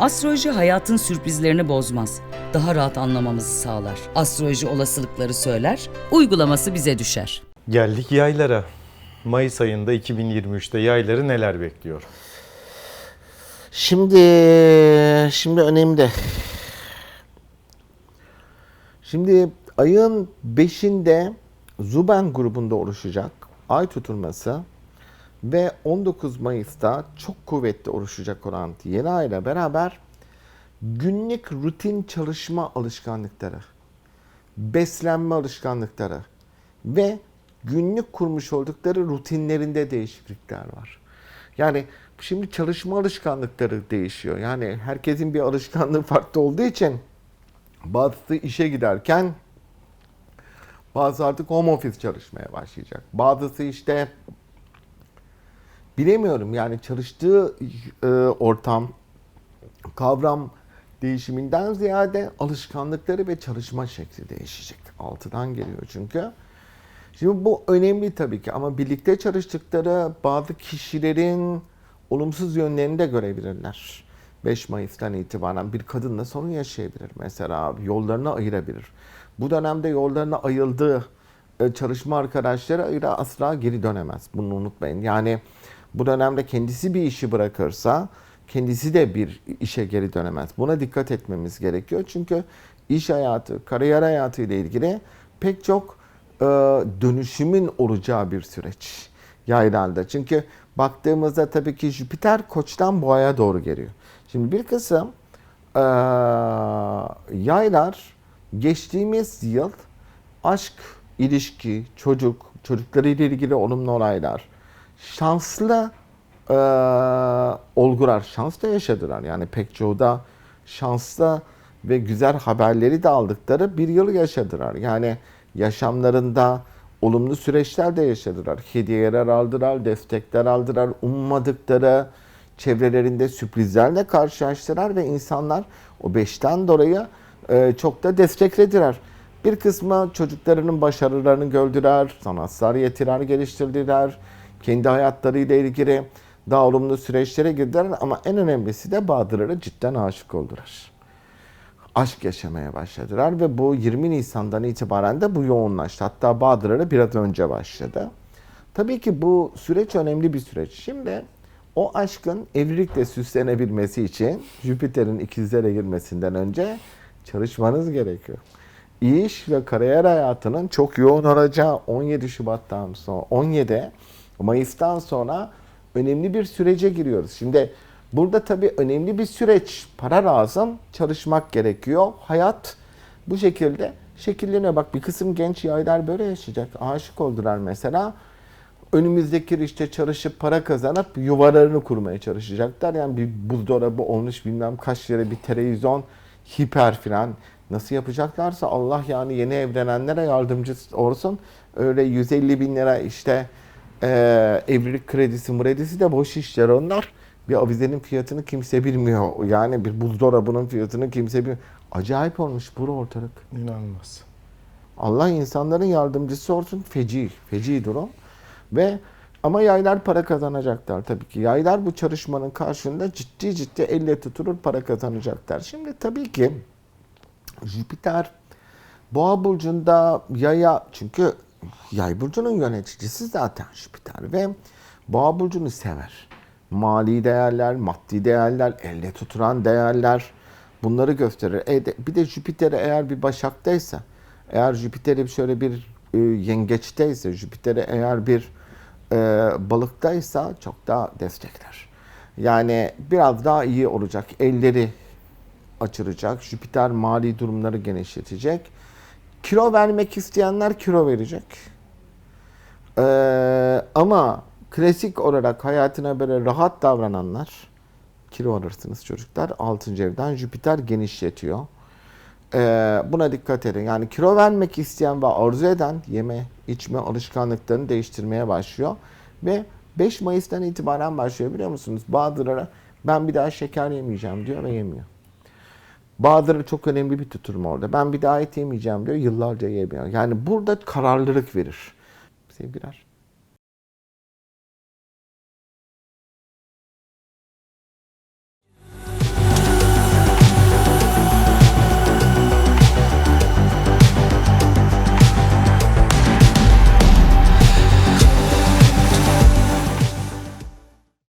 Astroloji hayatın sürprizlerini bozmaz. Daha rahat anlamamızı sağlar. Astroloji olasılıkları söyler, uygulaması bize düşer. Geldik yaylara. Mayıs ayında 2023'te yayları neler bekliyor? Şimdi şimdi önemli. Şimdi ayın 5'inde Zuben grubunda oluşacak ay tutulması ve 19 Mayıs'ta çok kuvvetli oluşacak olan yeni ayla beraber günlük rutin çalışma alışkanlıkları, beslenme alışkanlıkları ve günlük kurmuş oldukları rutinlerinde değişiklikler var. Yani şimdi çalışma alışkanlıkları değişiyor. Yani herkesin bir alışkanlığı farklı olduğu için bazısı işe giderken bazı artık home office çalışmaya başlayacak. Bazısı işte bilemiyorum yani çalıştığı e, ortam, kavram değişiminden ziyade alışkanlıkları ve çalışma şekli değişecek. Altıdan geliyor çünkü. Şimdi bu önemli tabii ki ama birlikte çalıştıkları bazı kişilerin olumsuz yönlerini de görebilirler. 5 Mayıs'tan itibaren bir kadınla sorun yaşayabilir mesela yollarını ayırabilir. Bu dönemde yollarına ayıldığı e, çalışma arkadaşları ayıra asla geri dönemez. Bunu unutmayın. Yani bu dönemde kendisi bir işi bırakırsa kendisi de bir işe geri dönemez. Buna dikkat etmemiz gerekiyor. Çünkü iş hayatı, kariyer hayatı ile ilgili pek çok e, dönüşümün olacağı bir süreç yaylarda. Çünkü baktığımızda tabii ki Jüpiter koçtan boğaya doğru geliyor. Şimdi bir kısım e, yaylar geçtiğimiz yıl aşk, ilişki, çocuk, çocuklarıyla ilgili olumlu olaylar, şanslı e, olgular, şans da yaşadılar. Yani pek çoğu da şanslı ve güzel haberleri de aldıkları bir yıl yaşadılar. Yani yaşamlarında olumlu süreçler de yaşadılar. Hediyeler aldılar, destekler aldılar, ummadıkları çevrelerinde sürprizlerle karşılaştılar ve insanlar o beşten dolayı e, çok da desteklediler. Bir kısmı çocuklarının başarılarını gördüler, sanatsal yetiler geliştirdiler, kendi hayatlarıyla ilgili daha olumlu süreçlere girdiler ama en önemlisi de bazıları cidden aşık oldular aşk yaşamaya başladılar ve bu 20 Nisan'dan itibaren de bu yoğunlaştı. Hatta bazıları biraz önce başladı. Tabii ki bu süreç önemli bir süreç. Şimdi o aşkın evlilikle süslenebilmesi için Jüpiter'in ikizlere girmesinden önce çalışmanız gerekiyor. İş ve kariyer hayatının çok yoğun olacağı 17 Şubat'tan sonra 17 Mayıs'tan sonra önemli bir sürece giriyoruz. Şimdi Burada tabii önemli bir süreç. Para lazım, çalışmak gerekiyor. Hayat bu şekilde şekilleniyor. Bak bir kısım genç yaylar böyle yaşayacak. Aşık oldular mesela. Önümüzdeki işte çalışıp para kazanıp yuvalarını kurmaya çalışacaklar. Yani bir buzdolabı olmuş bilmem kaç lira bir televizyon hiper filan nasıl yapacaklarsa Allah yani yeni evlenenlere yardımcı olsun. Öyle 150 bin lira işte e, evlilik kredisi mredisi de boş işler onlar bir avizenin fiyatını kimse bilmiyor. Yani bir buzdolabının fiyatını kimse bilmiyor. Acayip olmuş bu ortalık. İnanılmaz. Allah insanların yardımcısı olsun. Feci, feci durum. Ve ama yaylar para kazanacaklar tabii ki. Yaylar bu çalışmanın karşılığında ciddi ciddi elle tutulur para kazanacaklar. Şimdi tabii ki Jüpiter Boğa burcunda yaya çünkü yay burcunun yöneticisi zaten Jüpiter ve Boğa burcunu sever mali değerler, maddi değerler, elde tutulan değerler bunları gösterir. E de, bir de Jüpiter eğer bir başaktaysa, eğer Jüpiter'i şöyle bir e, yengeçteyse, Jüpiter'i eğer bir e, balıktaysa çok daha destekler. Yani biraz daha iyi olacak. Elleri açılacak. Jüpiter mali durumları genişletecek. Kilo vermek isteyenler kilo verecek. Ee, ama klasik olarak hayatına böyle rahat davrananlar kilo alırsınız çocuklar. 6. evden Jüpiter genişletiyor. Ee, buna dikkat edin. Yani kilo vermek isteyen ve arzu eden yeme, içme alışkanlıklarını değiştirmeye başlıyor. Ve 5 Mayıs'tan itibaren başlıyor biliyor musunuz? Bazıları ben bir daha şeker yemeyeceğim diyor ve yemiyor. Bazıları çok önemli bir tuturum orada. Ben bir daha et yemeyeceğim diyor. Yıllarca yemiyor. Yani burada kararlılık verir. Sevgiler.